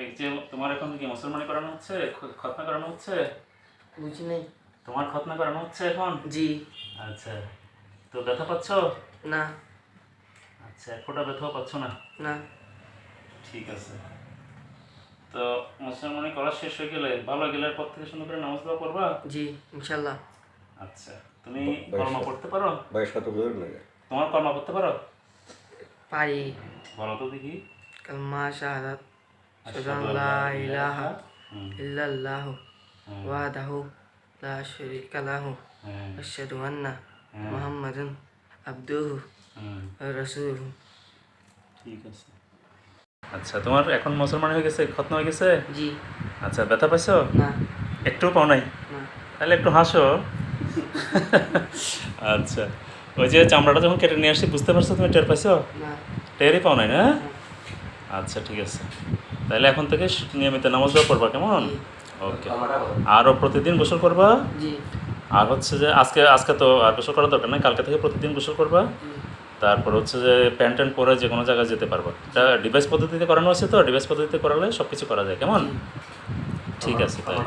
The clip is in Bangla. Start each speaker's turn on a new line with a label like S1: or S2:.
S1: এই যে তোমার এখন কি মুসলমানি করানো হচ্ছে? খতনা করানো হচ্ছে?
S2: বুঝি নাই।
S1: তোমার খতনা করানো হচ্ছে এখন?
S2: জি।
S1: আচ্ছা তো ব্যথা পাচ্ছ?
S2: না।
S1: আচ্ছা এক ফোঁটা ব্যথাও পাচ্ছ না?
S2: না।
S1: ঠিক আছে। তো মুসলমানি করা শেষ হয়ে গেলে ভালো গেলে পর থেকে সুন্দর করে নামাজ দেওয়া করবা?
S2: জি ইনশাল্লাহ।
S1: আচ্ছা তুমি কর্ম করতে পারো?
S3: বয়স কত বছর লাগে
S1: তোমার কর্ম করতে পারো?
S2: পারি।
S1: বলো তো দেখি।
S2: কালমা শাহাদাত আন্না
S1: হুম,
S2: মুহাম্মাদান আবদুহু
S1: হুম,
S2: ওয়া রাসূলুহু।
S1: ঠিক আছে। আচ্ছা তোমার এখন মুসলমান হয়ে গেছে খতনা হয়ে গেছে?
S2: জি।
S1: আচ্ছা ব্যথা পাইছো?
S2: না।
S1: একটু পাও নাই? তাহলে একটু হাসো। আচ্ছা ওই যে চামড়াটা যখন কেটে নিয়ে আসছি বুঝতে পারছ তুমি টের পাইছো? টেরই পাও নাই না। আচ্ছা ঠিক আছে। তাহলে এখন থেকে নিয়মিত নামাজ দেওয়া করবা কেমন? ওকে আরও প্রতিদিন গোসল করবা? আর হচ্ছে যে আজকে আজকে তো আর গোসল করার দরকার নাই কালকে থেকে প্রতিদিন গোসল করবা। তারপর হচ্ছে যে প্যান্ট ট্যান্ট পরে যে কোনো জায়গায় যেতে পারবা। এটা ডিভাইস পদ্ধতিতে করানো আছে তো? ডিভাইস পদ্ধতিতে করালে সব কিছু করা যায় কেমন? ঠিক আছে তাহলে।